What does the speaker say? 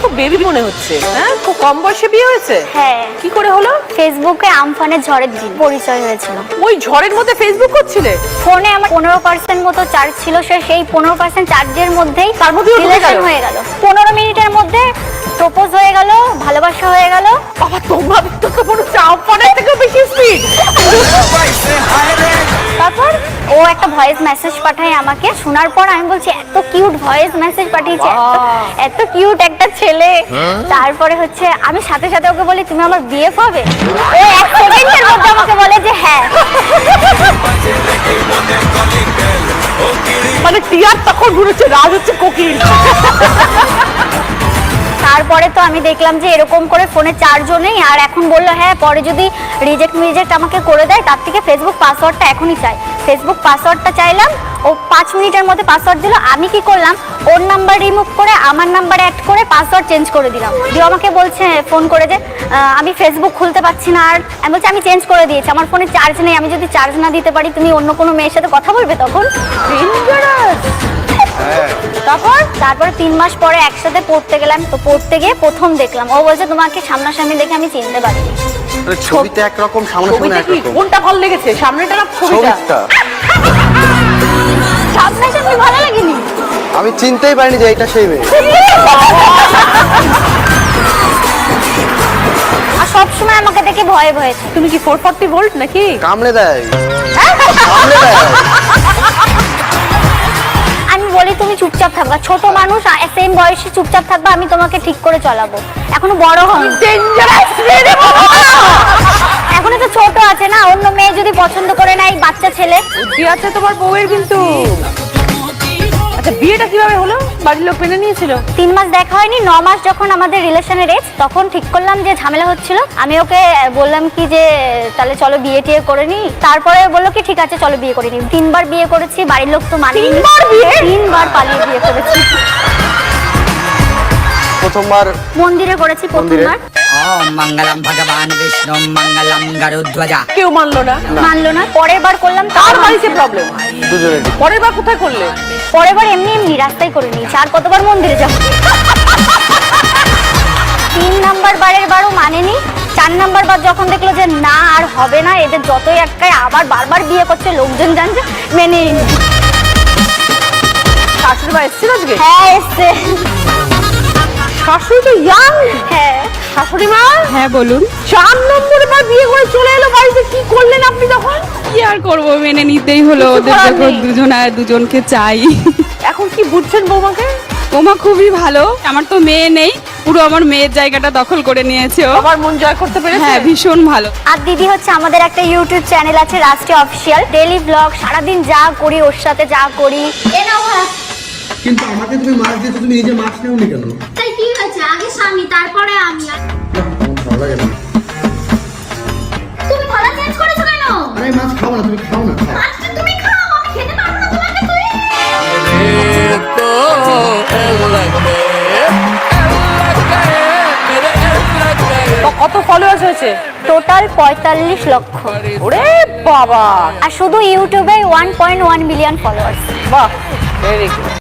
খুব বেবি মনে হচ্ছে হ্যাঁ? খুব কম বয়সে বিয়ে হয়েছে? হ্যাঁ। কি করে হলো? ফেসবুকে আমফানের ঝড়ের দিন পরিচয় হয়েছিল। ওই ঝড়ের মধ্যে ফেসবুক করছিলে? ফোনে আমার পনেরো পার্সেন্ট মতো চার্জ ছিল সে সেই পনেরো পার্সেন্ট চার্জের মধ্যেই তার গেল? হয়ে গেল। ও একটা ভয়েস মেসেজ পাঠায় আমাকে। শোনার পর আমি বলছি এত কিউট ভয়েস মেসেজ পাঠিয়েছে এত- এত কিউট একটা ছেলে। তারপরে হচ্ছে আমি সাথে সাথে ওকে বলি তুমি আমার বিয়ে হবে ও এক সেকেন্ডের মধ্যে আমাকে বলে যে হ্যাঁ। মানে টিয়ার তখন ঘুরেছে রাজ হচ্ছে কোকিল। তারপরে তো আমি দেখলাম যে এরকম করে ফোনে চার্জও নেই আর এখন বলল হ্যাঁ পরে যদি রিজেক্ট মিজেক্ট আমাকে করে দেয় তার থেকে ফেসবুক পাসওয়ার্ডটা এখনই চাই। ফেসবুক পাসওয়ার্ডটা চাইলাম ও পাঁচ মিনিটের মধ্যে পাসওয়ার্ড দিল আমি কি করলাম ওর নাম্বার রিমুভ করে আমার নাম্বার অ্যাড করে পাসওয়ার্ড চেঞ্জ করে দিলাম। দিয়ে আমাকে বলছে ফোন করে যে আমি ফেসবুক খুলতে পারছি না আর আমি বলছি আমি চেঞ্জ করে দিয়েছি আমার ফোনে চার্জ নেই আমি যদি চার্জ না দিতে পারি তুমি অন্য কোনো মেয়ের সাথে কথা বলবে তখন? তখন তারপরে তিন মাস পরে একসাথে পড়তে গেলাম তো পড়তে গিয়ে প্রথম দেখলাম। ও বলছে তোমাকে সামনাসামনি দেখে আমি চিনতে পারিনি। ছবিতে একরকম সামনে সামনে ছবিটা কি? কোনটা ভালো লেগেছে? সামনেটা না ছবিটা। ভালো লাগেনি? আমি চিনতেই পারিনি যে এটা সেই মেয়ে। আর সবসময় আমাকে দেখে ভয়ে ভয়ে থাকে। তুমি কি ফোর ফর্টি ভোল্ট নাকি? কামড়ে দেয়। কামড়ে দেয়। আমি বলি তুমি চুপচাপ থাকবা। ছোট মানুষ সেম বয়সে চুপচাপ থাকবা আমি তোমাকে ঠিক করে চলাবো। এখনও বড় হন ডেঞ্জারাস এখনও তো ছোট আছে না অন্য মেয়ে যদি পছন্দ ছেলে? বুদ্ধি আছে তোমার বউয়ের কিন্তু। আচ্ছা বিয়েটা কীভাবে হলো? বাড়ির লোক মেনে নিয়েছিল? তিন মাস দেখা হয়নি ন মাস যখন আমাদের রিলেশনের এজ তখন ঠিক করলাম যে ঝামেলা হচ্ছিল। আমি ওকে বললাম কি যে তাহলে চলো বিয়ে টিয়ে করে নি। তারপরে বলল কি ঠিক আছে চলো বিয়ে করে নি। তিনবার বিয়ে করেছি বাড়ির লোক তো মানে তিনবার বিয়ে? তিনবার পালিয়ে বিয়ে করেছি। প্রথমবার মন্দিরে করেছি প্রথমবার। মঙ্গলম ভগবান বিষ্ণু মঙ্গলম গরুধ্বজা কেউ মানলো না? মানলো না। পরের বার করলাম তার বাড়িতে প্রবলেম পরের বার কোথায় করলে? পরের বার এমনি এমনি রাস্তায় করে নিয়েছি। আর কতবার মন্দিরে তিন নাম্বার বারের বারও মানেনি। চার নাম্বার বার যখন দেখল যে না আর হবে না এদের যতই একটাই আবার বারবার বিয়ে করছে লোকজন জানছে মেনে শাশুড়ি বা এসছিল আজকে? হ্যাঁ এসছে। শাশুড়ি তো ইয়াং হ্যাঁ। শাশুড়ি মা? হ্যাঁ বলুন। চার নম্বরে বার বিয়ে করে চলে এলো বাড়িতে কি করলেন আপনি তখন? কি আর করব মেনে নিতেই হলো। ওদের যখন দুজন আর দুজনকে চাই। এখন কি বুঝছেন বৌমাকে? তোমা খুবই ভালো। আমার তো মেয়ে নেই পুরো আমার মেয়ের জায়গাটা দখল করে নিয়েছে ও। বাবার মন জয় করতে পেরেছে? হ্যাঁ ভীষণ ভালো। আর দিদি হচ্ছে আমাদের একটা ইউটিউব চ্যানেল আছে রাষ্ট্রীয় অফিসিয়াল ডেলি ব্লগ সারাদিন যা করি ওর সাথে যা করি। এ নাও ভাত। কিন্তু আমাকে তুমি মাছ দিয়েছ তুমি নিজে মাছ নেওনি কেন? তাই কি হয়েছে? আগে স্বামী তারপরে আমি। কত হয়েছে? টোটাল পঁয়তাল্লিশ লক্ষ। ওরে বাবা! আর শুধু ইউটিউবে one point one million followers বাহ ভেরি গুড